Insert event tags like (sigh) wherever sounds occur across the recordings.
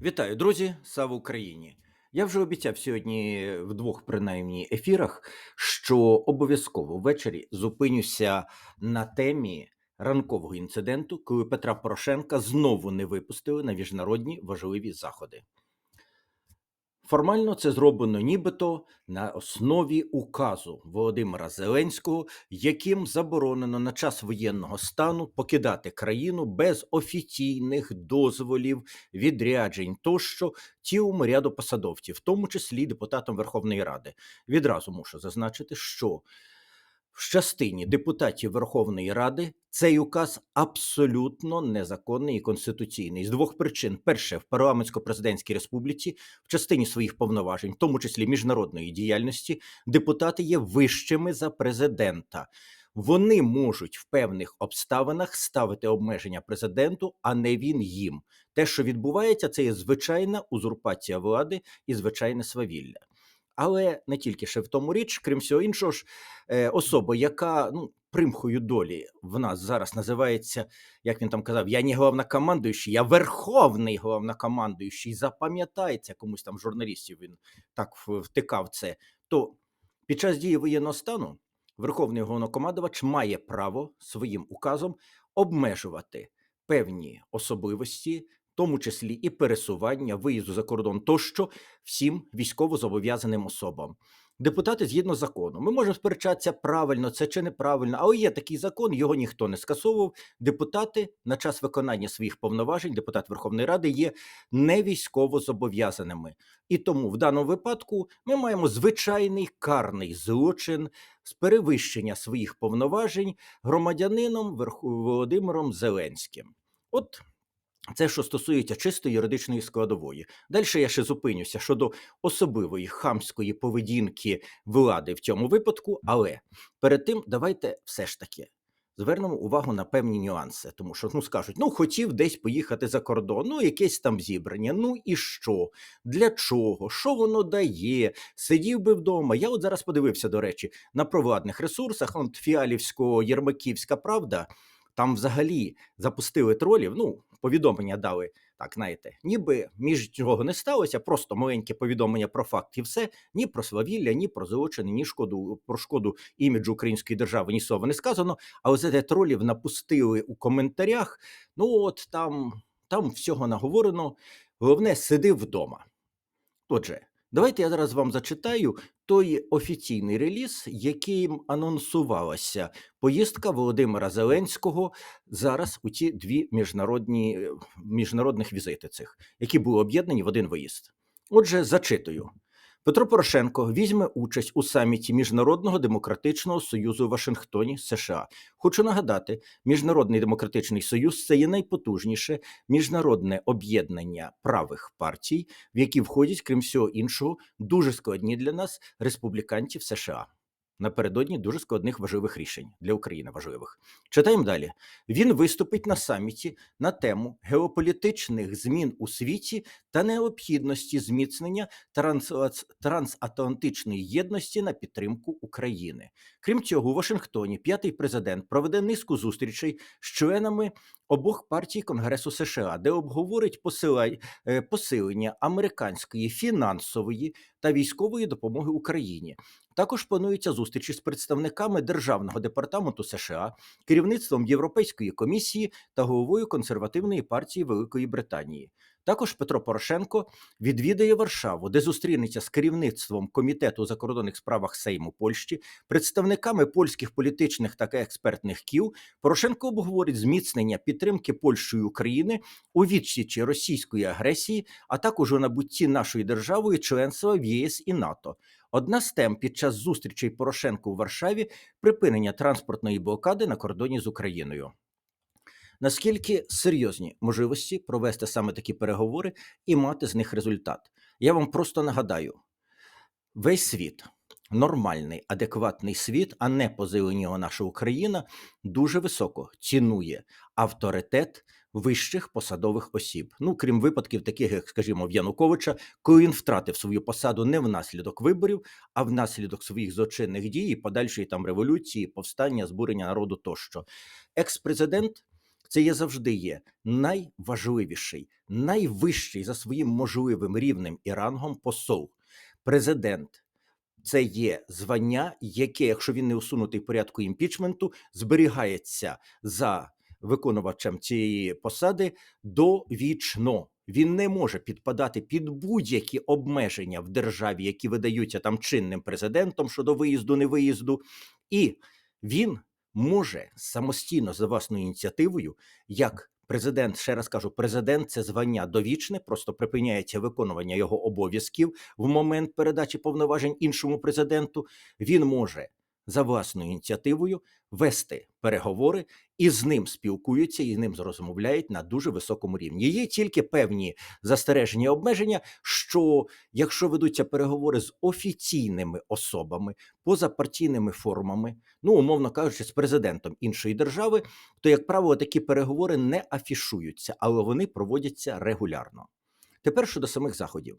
Вітаю, друзі! Слава Україні! Я вже обіцяв сьогодні в двох принаймні ефірах, що обов'язково ввечері зупинюся на темі ранкового інциденту, коли Петра Порошенка знову не випустили на міжнародні важливі заходи. Формально це зроблено нібито на основі указу Володимира Зеленського, яким заборонено на час воєнного стану покидати країну без офіційних дозволів, відряджень тощо цілому ряду посадовців, в тому числі депутатам Верховної Ради. Відразу мушу зазначити, що в частині депутатів Верховної Ради цей указ абсолютно незаконний і конституційний з двох причин: перше, в парламентсько-президентській республіці, в частині своїх повноважень, в тому числі міжнародної діяльності, депутати є вищими за президента. Вони можуть в певних обставинах ставити обмеження президенту, а не він їм. Те, що відбувається, це є звичайна узурпація влади і звичайне свавілля. Але не тільки ще в тому річ, крім всього іншого ж, е, особа, яка ну, примхою долі в нас зараз називається, як він там казав, я не головнокомандуючий, я верховний головнокомандуючий. Запам'ятається комусь там журналістів, він так втикав це. То під час дії воєнного стану Верховний головнокомандувач має право своїм указом обмежувати певні особливості, тому числі і пересування, виїзду за кордон тощо всім військовозобов'язаним особам. Депутати згідно закону. Ми можемо сперечатися правильно це чи неправильно, але є такий закон, його ніхто не скасовував. Депутати на час виконання своїх повноважень, депутат Верховної Ради, є не військовозобов'язаними. І тому в даному випадку ми маємо звичайний карний злочин з перевищення своїх повноважень громадянином Володимиром Зеленським. От це, що стосується чисто юридичної складової. Далі я ще зупинюся щодо особливої хамської поведінки влади в цьому випадку, але перед тим давайте все ж таки звернемо увагу на певні нюанси, тому що ну скажуть, ну хотів десь поїхати за кордон, ну якесь там зібрання. Ну і що? Для чого? Що воно дає? Сидів би вдома. Я от зараз подивився, до речі, на провладних ресурсах, от Фіалівсько-Єрмаківська правда. Там взагалі запустили тролів. Ну, повідомлення дали так, знаєте, ніби між чого не сталося, просто маленьке повідомлення про факт і все, ні про свавілля, ні про злочини, ні шкоду про шкоду іміджу української держави, ні слова не сказано. Але за те тролів напустили у коментарях. Ну от там, там всього наговорено. Головне, сиди вдома. Отже, давайте я зараз вам зачитаю той офіційний реліз, яким анонсувалася поїздка Володимира Зеленського зараз у ці дві міжнародні е, міжнародних візити цих, які були об'єднані в один виїзд. Отже, зачитую. Петро Порошенко візьме участь у саміті Міжнародного демократичного союзу в Вашингтоні, США. Хочу нагадати, Міжнародний демократичний союз це є найпотужніше міжнародне об'єднання правих партій, в які входять, крім всього іншого, дуже складні для нас республіканців США. Напередодні дуже складних важливих рішень для України важливих. Читаємо далі. Він виступить на саміті на тему геополітичних змін у світі та необхідності зміцнення трансатлантичної єдності на підтримку України. Крім цього, у Вашингтоні п'ятий президент проведе низку зустрічей з членами обох партій Конгресу США, де обговорить е, посилення американської фінансової та військової допомоги Україні. Також плануються зустрічі з представниками Державного департаменту США, керівництвом Європейської комісії та головою консервативної партії Великої Британії. Також Петро Порошенко відвідає Варшаву, де зустрінеться з керівництвом комітету у закордонних справах Сейму Польщі, представниками польських політичних та експертних кіл. Порошенко обговорить зміцнення підтримки Польщею України у відсічі російської агресії, а також у набутті нашої державою членства в ЄС і НАТО. Одна з тем під час зустрічей Порошенко у Варшаві припинення транспортної блокади на кордоні з Україною. Наскільки серйозні можливості провести саме такі переговори і мати з них результат? Я вам просто нагадаю: весь світ, нормальний, адекватний світ, а не позиленого наша Україна, дуже високо цінує авторитет вищих посадових осіб. Ну, крім випадків, таких як, скажімо, в Януковича, коли він втратив свою посаду не внаслідок виборів, а внаслідок своїх злочинних дій, подальшої там революції, повстання, збурення народу тощо. Екс-президент це є завжди є найважливіший, найвищий за своїм можливим рівнем і рангом посол, президент. Це є звання, яке, якщо він не усунутий в порядку імпічменту, зберігається за виконувачем цієї посади довічно. Він не може підпадати під будь-які обмеження в державі, які видаються там чинним президентом щодо виїзду, невиїзду, і він може самостійно за власною ініціативою, як президент, ще раз кажу, президент це звання довічне, просто припиняється виконування його обов'язків в момент передачі повноважень іншому президенту. Він може за власною ініціативою вести переговори і з ним спілкуються, і з ним розмовляють на дуже високому рівні. Є тільки певні застереження обмеження, що якщо ведуться переговори з офіційними особами, позапартійними формами, ну умовно кажучи, з президентом іншої держави, то, як правило, такі переговори не афішуються, але вони проводяться регулярно. Тепер щодо самих заходів,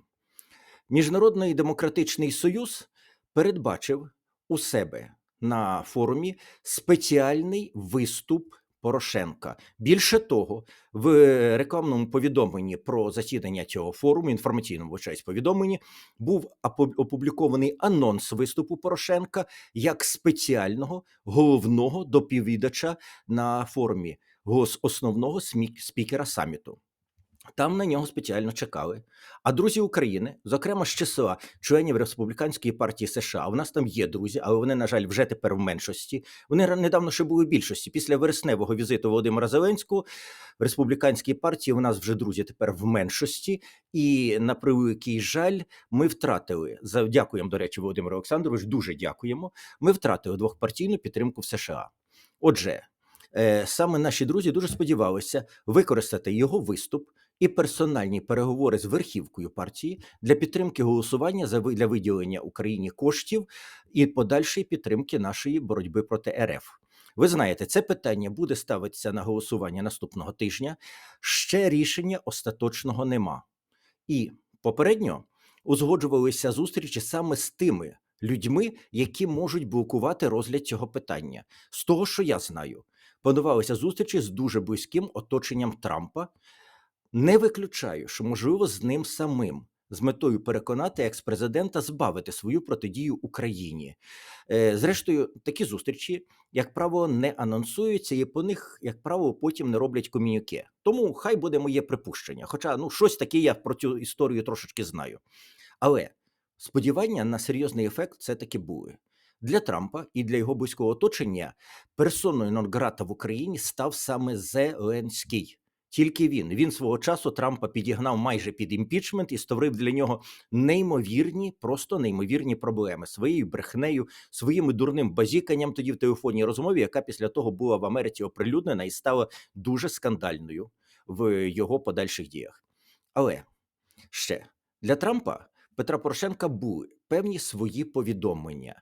Міжнародний демократичний союз передбачив у себе на форумі спеціальний виступ Порошенка. Більше того, в рекламному повідомленні про засідання цього форуму, інформаційному вибачаюсь, повідомленні, був опублікований анонс виступу Порошенка як спеціального головного доповідача на форумі основного спікера саміту. Там на нього спеціально чекали. А друзі України, зокрема з числа членів республіканської партії США, у нас там є друзі, але вони, на жаль, вже тепер в меншості. Вони недавно ще були в більшості. Після вересневого візиту Володимира Зеленського в республіканській партії у нас вже друзі тепер в меншості. І на превеликий жаль, ми втратили дякуємо, до речі, Володимиру Олександровичу. Дуже дякуємо. Ми втратили двохпартійну підтримку в США. Отже, е, саме наші друзі дуже сподівалися використати його виступ і персональні переговори з верхівкою партії для підтримки голосування за для виділення Україні коштів і подальшої підтримки нашої боротьби проти РФ. Ви знаєте, це питання буде ставитися на голосування наступного тижня. Ще рішення остаточного нема. І попередньо узгоджувалися зустрічі саме з тими людьми, які можуть блокувати розгляд цього питання. З того, що я знаю, планувалися зустрічі з дуже близьким оточенням Трампа. Не виключаю, що можливо з ним самим. З метою переконати екс-президента збавити свою протидію Україні. Е, Зрештою, такі зустрічі, як правило, не анонсуються, і по них, як правило, потім не роблять комюніке. Тому хай буде моє припущення. Хоча ну щось таке я про цю історію трошечки знаю. Але сподівання на серйозний ефект все таки були. Для Трампа і для його близького оточення персоною нон-грата в Україні став саме Зеленський. Тільки він. Він свого часу Трампа підігнав майже під імпічмент і створив для нього неймовірні, просто неймовірні проблеми своєю брехнею, своїм дурним базіканням тоді в телефонній розмові, яка після того була в Америці оприлюднена і стала дуже скандальною в його подальших діях. Але ще для Трампа Петра Порошенка були певні свої повідомлення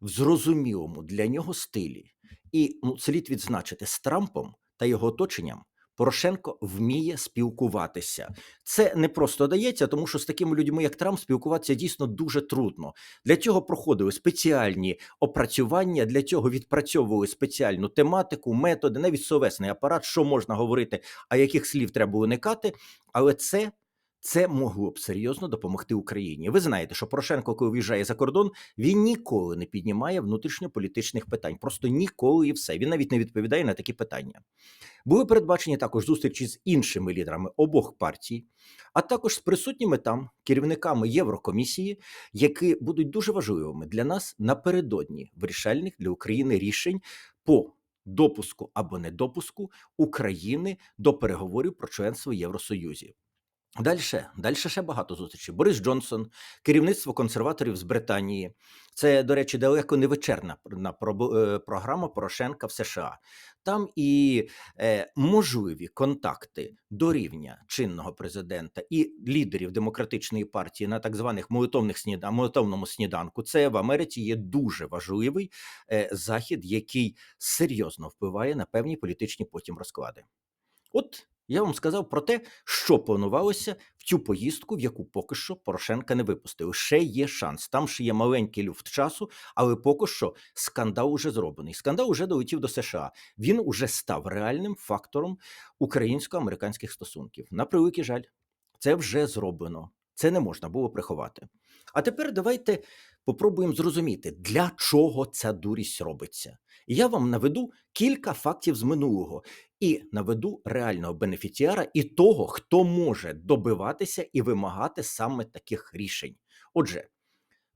в зрозумілому для нього стилі. І ну, слід відзначити з Трампом та його оточенням. Порошенко вміє спілкуватися. Це не просто дається, тому що з такими людьми, як Трамп, спілкуватися дійсно дуже трудно. Для цього проходили спеціальні опрацювання, для цього відпрацьовували спеціальну тематику, методи, навіть словесний апарат, що можна говорити, а яких слів треба уникати. Але це. Це могло б серйозно допомогти Україні. Ви знаєте, що Порошенко, коли виїжджає за кордон, він ніколи не піднімає внутрішньополітичних питань. Просто ніколи і все. Він навіть не відповідає на такі питання. Були передбачені також зустрічі з іншими лідерами обох партій, а також з присутніми там керівниками Єврокомісії, які будуть дуже важливими для нас напередодні вирішальних для України рішень по допуску або недопуску України до переговорів про членство в Євросоюзі. Далі, далі ще багато зустрічей. Борис Джонсон, керівництво консерваторів з Британії. Це, до речі, далеко не вечерна е, програма Порошенка в США. Там і е, можливі контакти до рівня чинного президента і лідерів демократичної партії на так званих молитовних сніда, молитовному сніданку. Це в Америці є дуже важливий е, захід, який серйозно впливає на певні політичні потім розклади. От Я вам сказав про те, що планувалося в цю поїздку, в яку поки що Порошенка не випустили. Ще є шанс. Там ще є маленький люфт часу, але поки що скандал уже зроблений. Скандал уже долетів до США. Він уже став реальним фактором українсько-американських стосунків. На превеликий жаль, це вже зроблено. Це не можна було приховати. А тепер давайте попробуємо зрозуміти, для чого ця дурість робиться. Я вам наведу кілька фактів з минулого і наведу реального бенефіціара і того, хто може добиватися і вимагати саме таких рішень. Отже,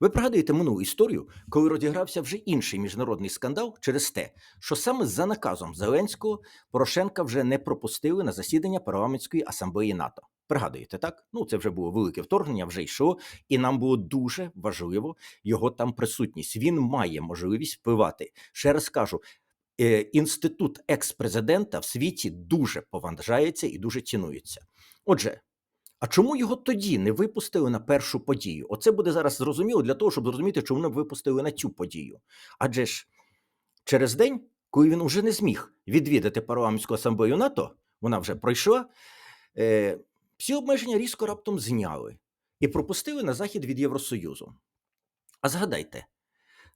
ви пригадуєте минулу історію, коли розігрався вже інший міжнародний скандал через те, що саме за наказом Зеленського Порошенка вже не пропустили на засідання парламентської асамблеї НАТО. Пригадуєте, так? Ну це вже було велике вторгнення, вже йшло, і нам було дуже важливо його там присутність. Він має можливість впливати. Ще раз кажу, інститут екс-президента в світі дуже поважається і дуже цінується. Отже, а чому його тоді не випустили на першу подію? Оце буде зараз зрозуміло для того, щоб зрозуміти, чому не випустили на цю подію. Адже ж через день, коли він уже не зміг відвідати парламентську асамблею НАТО, вона вже пройшла. Е, всі обмеження різко раптом зняли і пропустили на захід від Євросоюзу. А згадайте,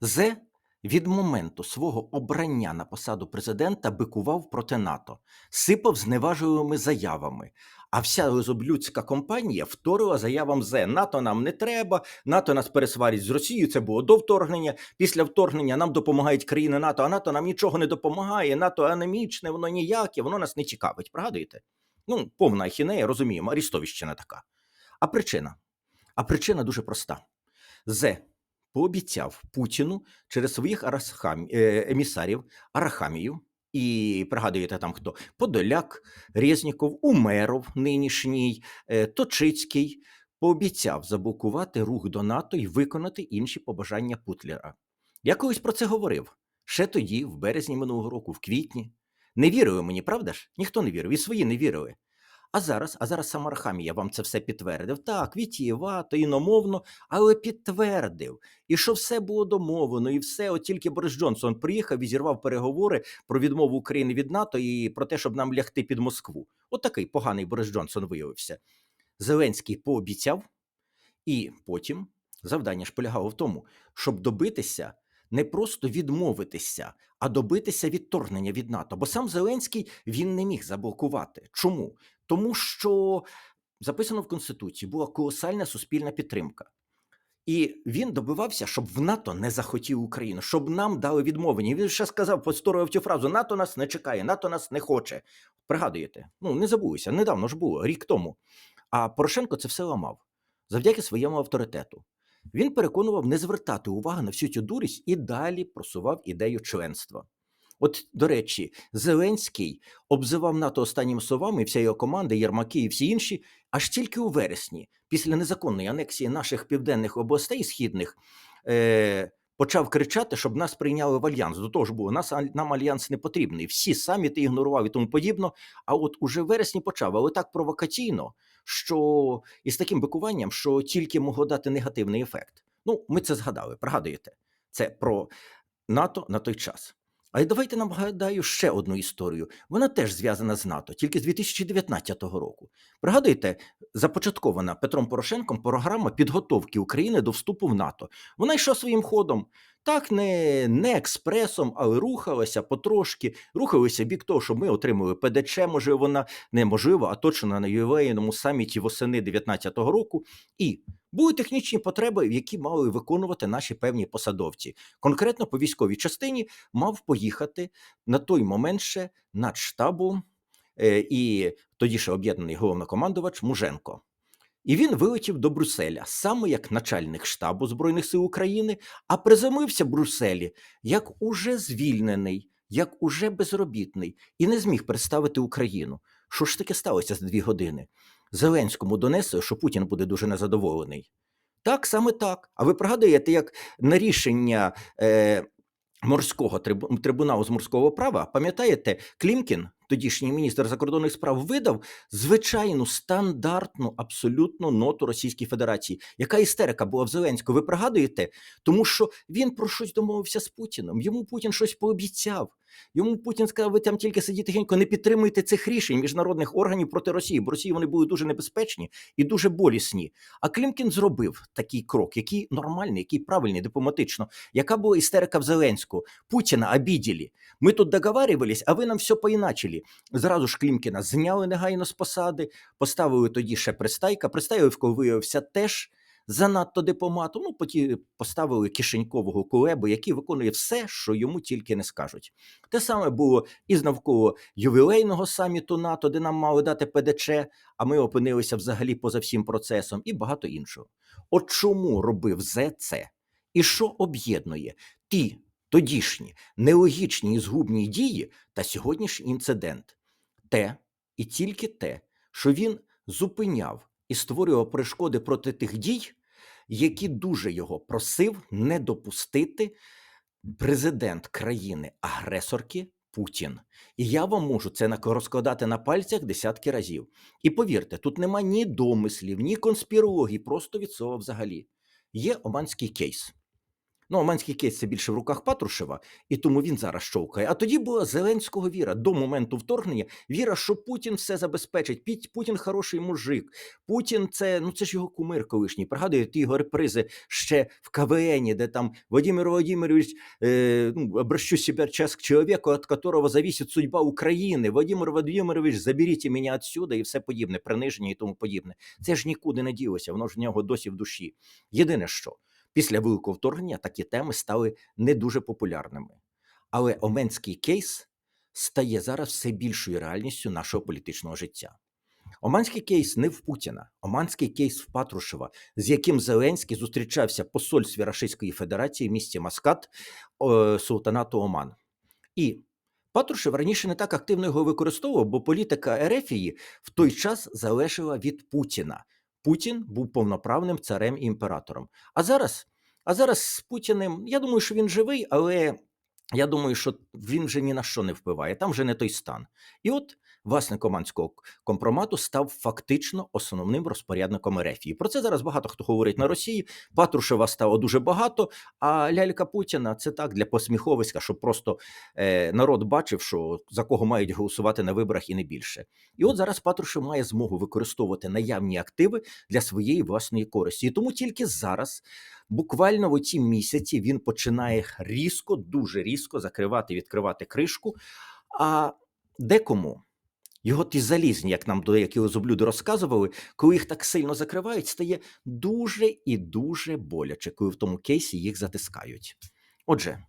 Зе від моменту свого обрання на посаду президента бикував проти НАТО, сипав зневажливими заявами. А вся лизоблюдська компанія вторила заявам Зе. НАТО нам не треба, НАТО нас пересварить з Росією. Це було до вторгнення. Після вторгнення нам допомагають країни НАТО, а НАТО нам нічого не допомагає. НАТО анемічне, воно ніяке, воно нас не цікавить. Пригадуєте? Ну, повна ахінея, розуміємо, Арістовіщина така. А причина? А причина дуже проста. Зе пообіцяв Путіну через своїх арасхам... е, емісарів Арахамію, і пригадуєте там хто? Подоляк, Резніков, Умеров нинішній, е, Точицький, пообіцяв заблокувати рух до НАТО і виконати інші побажання Путлера. Я колись про це говорив. Ще тоді, в березні минулого року, в квітні. Не вірили мені, правда ж? Ніхто не вірив, і свої не вірили. А зараз, а зараз сам Архамія вам це все підтвердив. Так, вітієвато, іномовно, але підтвердив. І що все було домовлено, і все, от тільки Борис Джонсон приїхав і зірвав переговори про відмову України від НАТО і про те, щоб нам лягти під Москву. От такий поганий Борис Джонсон виявився. Зеленський пообіцяв, і потім завдання ж полягало в тому, щоб добитися не просто відмовитися, а добитися відторгнення від НАТО. Бо сам Зеленський він не міг заблокувати. Чому? Тому що записано в Конституції була колосальна суспільна підтримка. І він добивався, щоб в НАТО не захотів Україну, щоб нам дали відмовлення. Він ще сказав, повторював цю фразу: НАТО нас не чекає, НАТО нас не хоче. Пригадуєте? Ну не забулися, недавно ж було, рік тому. А Порошенко це все ламав завдяки своєму авторитету. Він переконував не звертати уваги на всю цю дурість і далі просував ідею членства. От, до речі, Зеленський обзивав НАТО останніми словами, і вся його команда, Єрмаки і всі інші, аж тільки у вересні, після незаконної анексії наших південних областей східних, е, почав кричати, щоб нас прийняли в альянс. До того ж було, нас нам альянс не потрібний. Всі саміти ігнорував і тому подібно. А от уже в вересні почав, але так провокаційно, що і з таким бикуванням, що тільки могло дати негативний ефект. Ну, ми це згадали, пригадуєте? Це про НАТО на той час. А й давайте нагадаю ще одну історію. Вона теж зв'язана з НАТО, тільки з 2019 року. Пригадуєте, започаткована Петром Порошенком програма підготовки України до вступу в НАТО. Вона йшла своїм ходом. Так, не не експресом, але рухалася потрошки, рухалися бік того, щоб ми отримали ПДЧ, може, вона неможливо, а точно на ювілейному саміті восени 2019 року. І були технічні потреби, які мали виконувати наші певні посадовці. Конкретно по військовій частині мав поїхати на той момент ще над штабом е, і тоді ще об'єднаний головнокомандувач Муженко. І він вилетів до Брюсселя саме як начальник штабу Збройних сил України, а приземлився в Брюсселі як уже звільнений, як уже безробітний, і не зміг представити Україну. Що ж таке сталося за дві години? Зеленському донесли, що Путін буде дуже незадоволений. Так, саме так. А ви пригадуєте, як на рішення е, морського трибуналу з морського права, пам'ятаєте, Клімкін, Тодішній міністр закордонних справ видав звичайну стандартну абсолютно ноту Російській Федерації. Яка істерика була в Зеленського? Ви пригадуєте? Тому що він про щось домовився з Путіном. Йому Путін щось пообіцяв. Йому Путін сказав, ви там тільки сидіть тихенько, не підтримуйте цих рішень міжнародних органів проти Росії, бо Росії вони були дуже небезпечні і дуже болісні. А Клімкін зробив такий крок, який нормальний, який правильний, дипломатично. Яка була істерика в Зеленського? Путіна обіділи. Ми тут договарювались, а ви нам все поіначили. Зразу ж Клімкіна зняли негайно з посади, поставили тоді ще Пристайка. Пристайко виявився теж занадто дипломатом. Ну, поті поставили кишенькового кулебу, який виконує все, що йому тільки не скажуть. Те саме було і з навколо ювілейного саміту НАТО, де нам мали дати ПДЧ, а ми опинилися взагалі поза всім процесом, і багато іншого. От чому робив зе це? І що об'єднує ті тодішні нелогічні і згубні дії та сьогоднішній інцидент? Те і тільки те, що він зупиняв і створював перешкоди проти тих дій, які дуже його просив не допустити президент країни-агресорки Путін. І я вам можу це розкладати на пальцях десятки разів. І повірте, тут нема ні домислів, ні конспірології, просто від слова взагалі. Є оманський кейс. Ну, Оманський кейс це більше в руках Патрушева, і тому він зараз щовкає. А тоді була Зеленського віра до моменту вторгнення. Віра, що Путін все забезпечить. Путін хороший мужик. Путін це ну це ж його кумир колишній. Пригадуєте його репризи ще в КВН, де там Владимир Владимирович, е, ну, себе час к человеку, от которого зависит судьба України. Владимир Владимирович, заберіть мене отсюда і все подібне, приниження і тому подібне. Це ж нікуди не ділося, воно ж в нього досі в душі. Єдине що. Після великого вторгнення такі теми стали не дуже популярними. Але Оменський кейс стає зараз все більшою реальністю нашого політичного життя. Оманський кейс не в Путіна, Оманський кейс в Патрушева, з яким Зеленський зустрічався посольстві Російської Федерації в місті Маскат султанату Оман. І Патрушев раніше не так активно його використовував, бо політика Ерефії в той час залежала від Путіна. Путін був повноправним царем і імператором. А зараз, а зараз з Путіним, я думаю, що він живий, але я думаю, що він вже ні на що не впливає. Там вже не той стан. І от власник Оманського компромату став фактично основним розпорядником Ерефії. Про це зараз багато хто говорить на Росії. Патрушева стало дуже багато. А лялька Путіна це так для посміховиська, щоб просто е, народ бачив, що за кого мають голосувати на виборах і не більше. І от зараз Патрушев має змогу використовувати наявні активи для своєї власної користі. І тому тільки зараз, буквально в оці місяці, він починає різко, дуже різко закривати, відкривати кришку. А декому його ті залізні, як нам деякі лизоблюди розказували, коли їх так сильно закривають, стає дуже і дуже боляче, коли в тому кейсі їх затискають. Отже,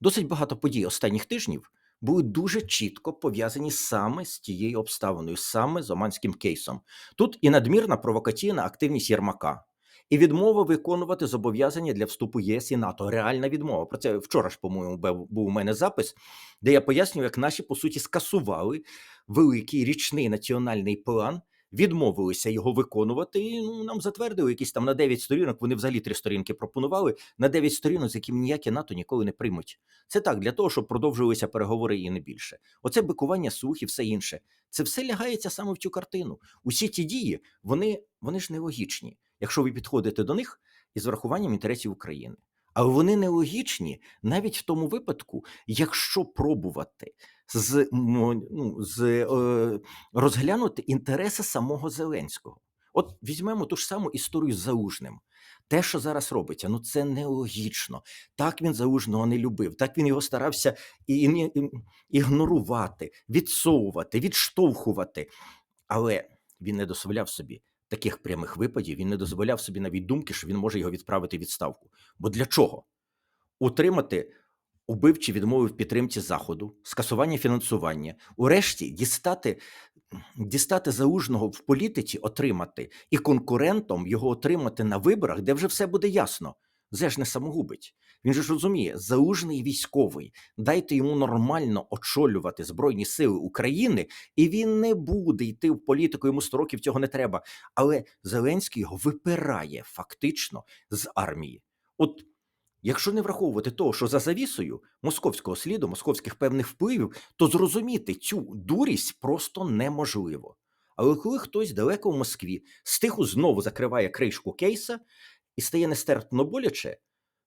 досить багато подій останніх тижнів були дуже чітко пов'язані саме з тією обставиною, саме з Оманським кейсом. Тут і надмірна провокаційна активність Єрмака, і відмова виконувати зобов'язання для вступу ЄС і НАТО. Реальна відмова. Про це вчора ж, по-моєму, був у мене запис, де я пояснюю, як наші по суті скасували великий річний національний план. Відмовилися його виконувати, і ну, нам затвердили якісь там на 9 сторінок. Вони взагалі три сторінки пропонували на 9 сторінок, з якими ніяке НАТО ніколи не приймуть. Це так для того, щоб продовжувалися переговори і не більше. Оце бикування слух і все інше. Це все лягається саме в цю картину. Усі ті дії, вони, вони ж нелогічні, якщо ви підходите до них із врахуванням інтересів України. Але вони нелогічні навіть в тому випадку, якщо пробувати з, ну, з, е, розглянути інтереси самого Зеленського. От візьмемо ту ж саму історію з Залужним. Те, що зараз робиться, ну це нелогічно. Так він Залужного не любив, так він його старався і- ігнорувати, відсовувати, відштовхувати. Але він не дозволяв собі таких прямих випадів, він не дозволяв собі навіть думки, що він може його відправити відставку. Бо для чого? Утримати убивчі відмови в підтримці заходу, скасування фінансування, урешті дістати, дістати залужного в політиці, отримати і конкурентом його отримати на виборах, де вже все буде ясно. Зе ж не самогубить. Він же ж розуміє, залужний військовий, дайте йому нормально очолювати Збройні Сили України, і він не буде йти в політику, йому 100 років цього не треба. Але Зеленський його випирає фактично з армії. От Якщо не враховувати того, що за завісою московського сліду, московських певних впливів, то зрозуміти цю дурість просто неможливо. Але коли хтось далеко в Москві стиху знову закриває кришку кейса і стає нестерпно боляче,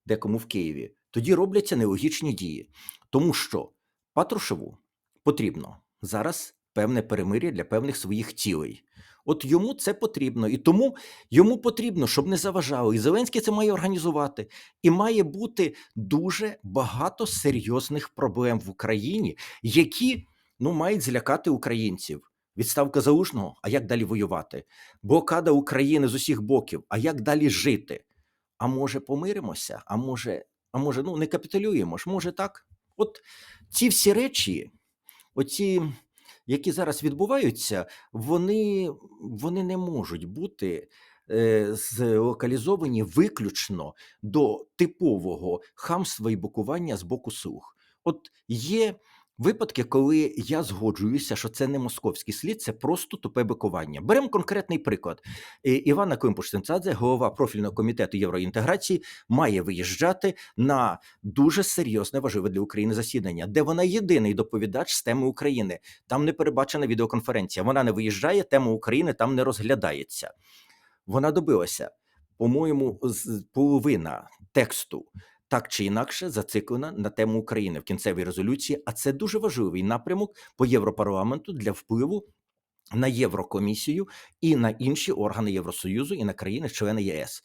декому в Києві, тоді робляться нелогічні дії. Тому що Патрушеву потрібно зараз певне перемир'я для певних своїх цілей. От йому це потрібно, і тому йому потрібно, щоб не заважало. І Зеленський це має організувати. І має бути дуже багато серйозних проблем в Україні, які ну, мають злякати українців. Відставка залужного, а як далі воювати? Блокада України з усіх боків, а як далі жити? А може, помиримося? А може, а може, ну не капітулюємо ж, може так? От ці всі речі, оці, які зараз відбуваються, вони, вони не можуть бути е, злокалізовані виключно до типового хамства і бокування з боку слуг. От є випадки, коли я згоджуюся, що це не московський слід, це просто тупе бикування. Беремо конкретний приклад. Івана Климпуш-Цинцадзе, голова профільного комітету євроінтеграції, має виїжджати на дуже серйозне важливе для України засідання, де вона єдиний доповідач з теми України. Там не передбачена відеоконференція. Вона не виїжджає, тема України там не розглядається. Вона добилася, по-моєму, половина тексту так чи інакше зациклена на тему України в кінцевій резолюції. А це дуже важливий напрямок по Європарламенту для впливу на Єврокомісію і на інші органи Євросоюзу і на країни-члени ЄС.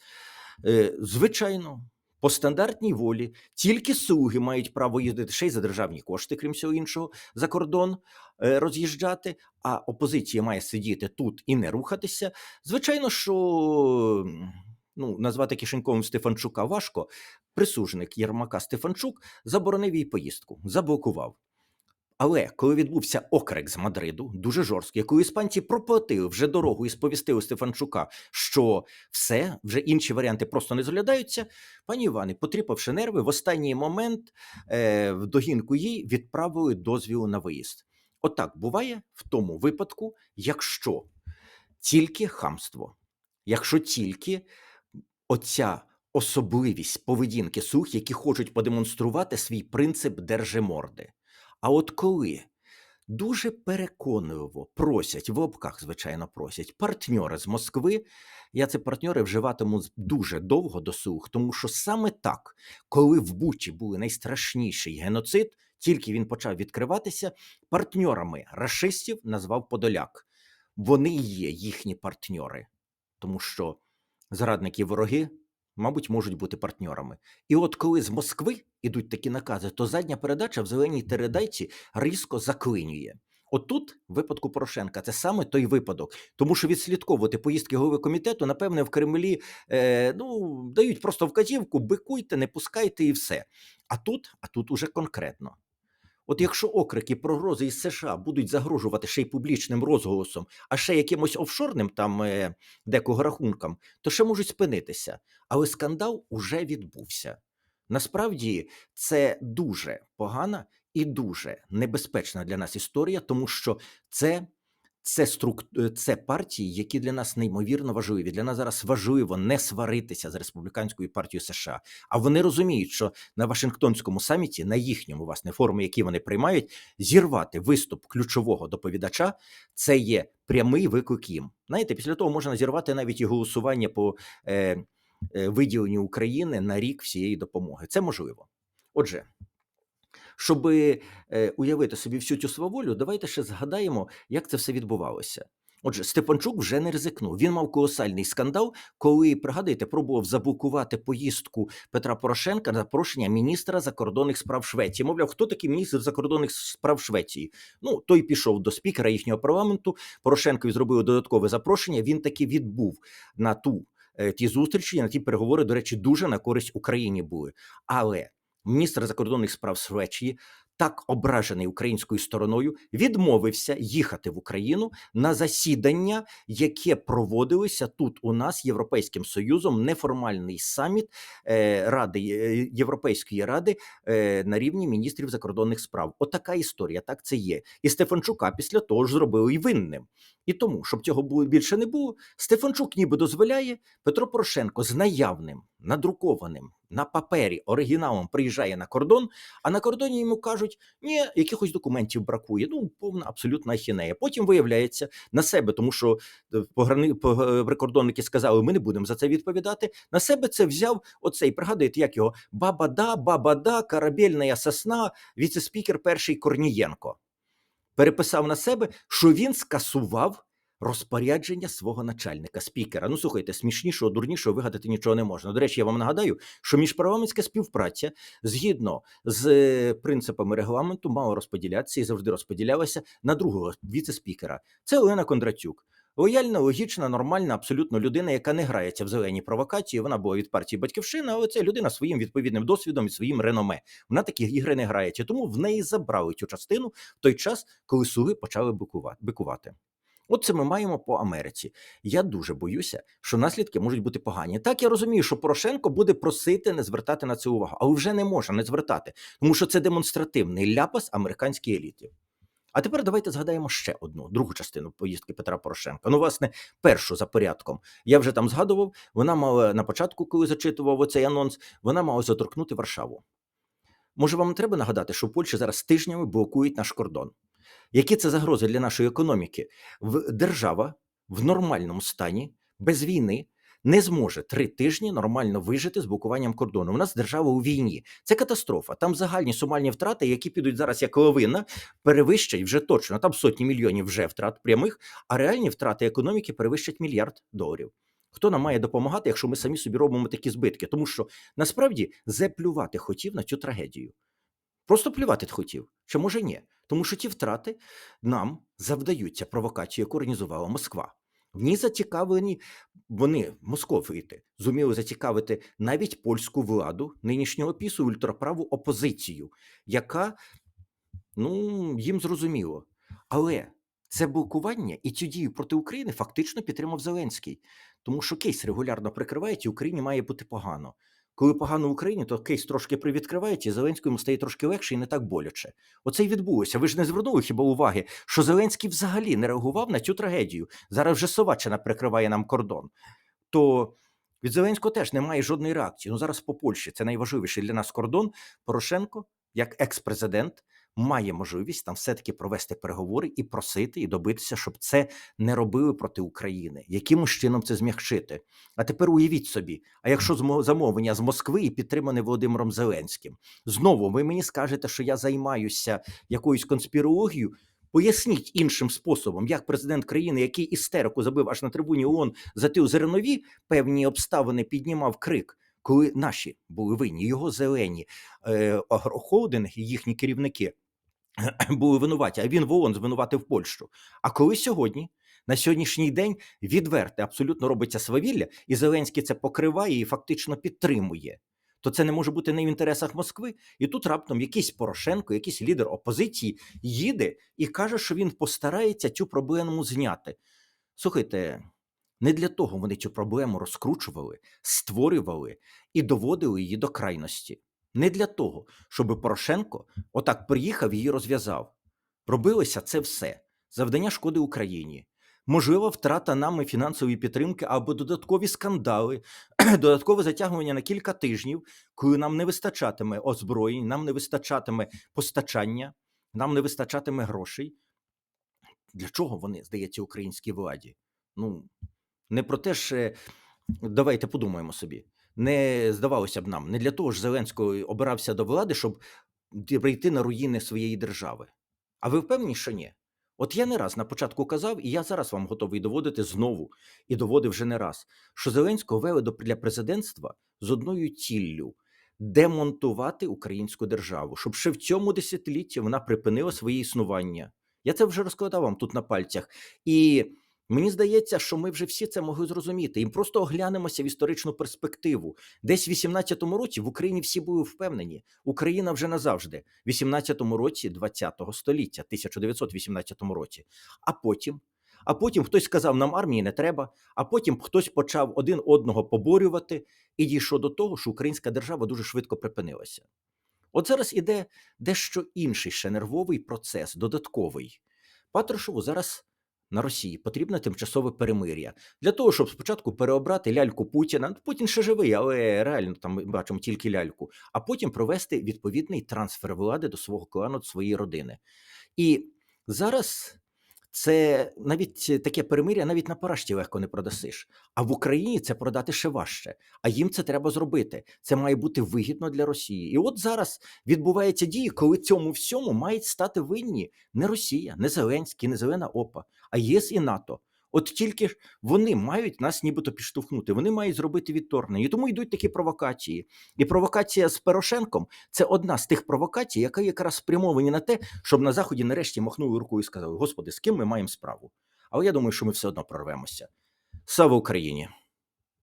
Е, Звичайно, по стандартній волі тільки слуги мають право їздити ще й за державні кошти, крім всього іншого, за кордон е, роз'їжджати, а опозиція має сидіти тут і не рухатися. Звичайно, що ну, назвати кишеньковим Стефанчука важко. Присужник Єрмака Стефанчук заборонив їй поїздку, заблокував. Але коли відбувся окрик з Мадриду, дуже жорсткий, коли іспанці проплатили вже дорогу і сповістили Стефанчука, що все, вже інші варіанти просто не зглядаються, пані Івани, потріпавши нерви, в останній момент е, в догінку їй відправили дозвіл на виїзд. Отак буває в тому випадку, якщо тільки хамство, якщо тільки оця особливість поведінки слуг, які хочуть подемонструвати свій принцип держиморди. А от коли дуже переконливо просять, в лобках, звичайно, просять партньори з Москви, я це партньори вживатиму дуже довго до слуг, тому що саме так, коли в Бучі був найстрашніший геноцид, тільки він почав відкриватися, партньорами рашистів назвав Подоляк. Вони є їхні партньори, тому що зрадники вороги, мабуть, можуть бути партньорами. І от коли з Москви ідуть такі накази, то задня передача в зеленій тередайці різко заклинює. От тут, в випадку Порошенка, це саме той випадок, тому що відслідковувати поїздки голови комітету, напевне, в Кремлі е, ну, дають просто вказівку, бикуйте, не пускайте і все. А тут, а тут уже конкретно. От якщо окрики прогрози із США будуть загрожувати ще й публічним розголосом, а ще якимось офшорним там е, декого рахункам, то ще можуть спинитися. Але скандал уже відбувся. Насправді це дуже погана і дуже небезпечна для нас історія, тому що це, це, струк... е, це партії, які для нас неймовірно важливі. Для нас зараз важливо не сваритися з республіканською партією США. А вони розуміють, що на Вашингтонському саміті, на їхньому власне форумі, який вони приймають, зірвати виступ ключового доповідача це є прямий виклик їм. Знаєте, після того можна зірвати навіть і голосування по е, е, виділенню України на рік всієї допомоги. Це можливо. Отже. Щоб е, уявити собі всю цю сваволю, давайте ще згадаємо, як це все відбувалося. Отже, Степанчук вже не ризикнув. Він мав колосальний скандал, коли пригадуєте, пробував заблокувати поїздку Петра Порошенка на запрошення міністра закордонних справ Швеції. Мовляв, хто такий міністр закордонних справ Швеції? Ну той пішов до спікера їхнього парламенту. Порошенкові зробили додаткове запрошення. Він таки відбув на ту е, ті зустрічі, на ті переговори. До речі, дуже на користь Україні були. Але міністр закордонних справ Швеції, так ображений українською стороною, відмовився їхати в Україну на засідання, яке проводилося тут у нас Європейським Союзом, неформальний саміт е, Ради е, Європейської ради е, на рівні міністрів закордонних справ. Отака історія, так це є. І Стефанчука після того ж зробили і винним. І тому, щоб цього більше не було, Стефанчук ніби дозволяє Петро Порошенко з наявним, надрукованим на папері оригіналом приїжджає на кордон, а на кордоні йому кажуть, ні, якихось документів бракує. Ну, повна абсолютна ахінея. Потім виявляється на себе, тому що е, пограни... пог- прикордонники сказали, ми не будемо за це відповідати. На себе це взяв оцей, пригадуєте, як його Бабада, Бабада, Корабельна сосна, віце-спікер перший Корнієнко. Переписав на себе, що він скасував розпорядження свого начальника, спікера. Ну, слухайте, смішнішого, дурнішого вигадати нічого не можна. До речі, я вам нагадаю, що міжпарламентська співпраця згідно з е, принципами регламенту мала розподілятися і завжди розподілялася на другого віце-спікера. Це Олена Кондратюк. Лояльна, логічна, нормальна, абсолютно людина, яка не грається в зелені провокації. Вона була від партії Батьківщина, але це людина своїм відповідним досвідом і своїм реноме. Вона такі ігри не грається. Тому в неї забрали цю частину в той час, коли суги почали бикувати. От це ми маємо по Америці. Я дуже боюся, що наслідки можуть бути погані. Так я розумію, що Порошенко буде просити не звертати на це увагу, але вже не може не звертати, тому що це демонстративний ляпас американській еліті. А тепер давайте згадаємо ще одну другу частину поїздки Петра Порошенка. Ну, власне, першу за порядком. Я вже там згадував. Вона мала на початку, коли зачитував оцей анонс, вона мала заторкнути Варшаву. Може, вам треба нагадати, що в Польщі зараз тижнями блокують наш кордон. Які це загрози для нашої економіки? В держава в нормальному стані, без війни, не зможе три тижні нормально вижити з блокуванням кордону. У нас держава у війні. Це катастрофа. Там загальні сумальні втрати, які підуть зараз як лавина, перевищать вже точно. Там сотні мільйонів вже втрат прямих, а реальні втрати економіки перевищать мільярд доларів. Хто нам має допомагати, якщо ми самі собі робимо такі збитки? Тому що насправді заплювати хотів на цю трагедію. Просто плювати хотів, чи може ні? Тому що ті втрати нам завдаються провокації, яку організувала Москва. В ній зацікавлені вони, московити, зуміли зацікавити навіть польську владу нинішнього пісу ультраправу опозицію, яка ну їм зрозуміло. Але це блокування і цю дію проти України фактично підтримав Зеленський, тому що кейс регулярно прикривають, і Україні має бути погано. Коли погано в Україні, то кейс трошки привідкривається, і Зеленському стає трошки легше і не так боляче. Оце й відбулося. Ви ж не звернули хіба уваги, що Зеленський взагалі не реагував на цю трагедію. Зараз вже Совачина прикриває нам кордон. То від Зеленського теж немає жодної реакції. Ну зараз по Польщі це найважливіший для нас кордон. Порошенко, як екс-президент, має можливість там все-таки провести переговори і просити, і добитися, щоб це не робили проти України. Якимось чином це змягчити. А тепер уявіть собі, а якщо замовлення з Москви і підтримане Володимиром Зеленським, знову ви мені скажете, що я займаюся якоюсь конспірологією. Поясніть іншим способом, як президент країни, який істерику забив аж на трибуні ООН за ті зернові певні обставини піднімав крик, коли наші були винні, його зелені е, агрохолдинги, їхні керівники (clears throat) були винуваті, а він в ООН звинуватив Польщу. А коли сьогодні, на сьогоднішній день, відверте абсолютно робиться свавілля, і Зеленський це покриває і фактично підтримує. То це не може бути не в інтересах Москви. І тут раптом якийсь Порошенко, якийсь лідер опозиції їде і каже, що він постарається цю проблему зняти. Слухайте, не для того вони цю проблему розкручували, створювали і доводили її до крайності. Не для того, щоб Порошенко отак приїхав і її розв'язав. Робилося це все завдання шкоди Україні. Можлива втрата нами фінансової підтримки або додаткові скандали, (clears throat) додаткове затягування на кілька тижнів, коли нам не вистачатиме озброєнь, нам не вистачатиме постачання, нам не вистачатиме грошей. Для чого вони, здається, українській владі? Ну, не про те ж, е, давайте подумаємо собі. Не здавалося б нам, не для того ж Зеленського обирався до влади, щоб прийти на руїни своєї держави. А ви впевнені, що ні? От я не раз на початку казав, і я зараз вам готовий доводити знову, і доводив вже не раз, що Зеленського вели для президентства з одною ціллю демонтувати українську державу, щоб ще в цьому десятилітті вона припинила своє існування. Я це вже розкладав вам тут на пальцях. І мені здається, що ми вже всі це могли зрозуміти. І просто оглянемося в історичну перспективу. Десь в 18-му році в Україні всі були впевнені, Україна вже назавжди, в 18-му році 20-го століття, 1918 році. А потім, а потім хтось сказав, нам армії не треба, а потім хтось почав один одного поборювати, і дійшло до того, що українська держава дуже швидко припинилася. От зараз іде дещо інший ще нервовий процес, додатковий. Патрушеву зараз на Росії потрібне тимчасове перемир'я для того, щоб спочатку переобрати ляльку Путіна. Ну, Путін ще живий, але реально там ми бачимо тільки ляльку, а потім провести відповідний трансфер влади до свого клану, до своєї родини. І зараз це навіть таке перемир'я навіть на парашті легко не продасиш. А в Україні це продати ще важче. А їм це треба зробити. Це має бути вигідно для Росії. І от зараз відбуваються дії, коли цьому всьому мають стати винні не Росія, не Зеленський, не Зелена Опа, а ЄС і НАТО. От тільки ж вони мають нас нібито підштовхнути, вони мають зробити відторгнення. І тому йдуть такі провокації. І провокація з Порошенком це одна з тих провокацій, яка якраз спрямовані на те, щоб на заході нарешті махнули рукою і сказали: Господи, з ким ми маємо справу? Але я думаю, що ми все одно прорвемося. Слава Україні!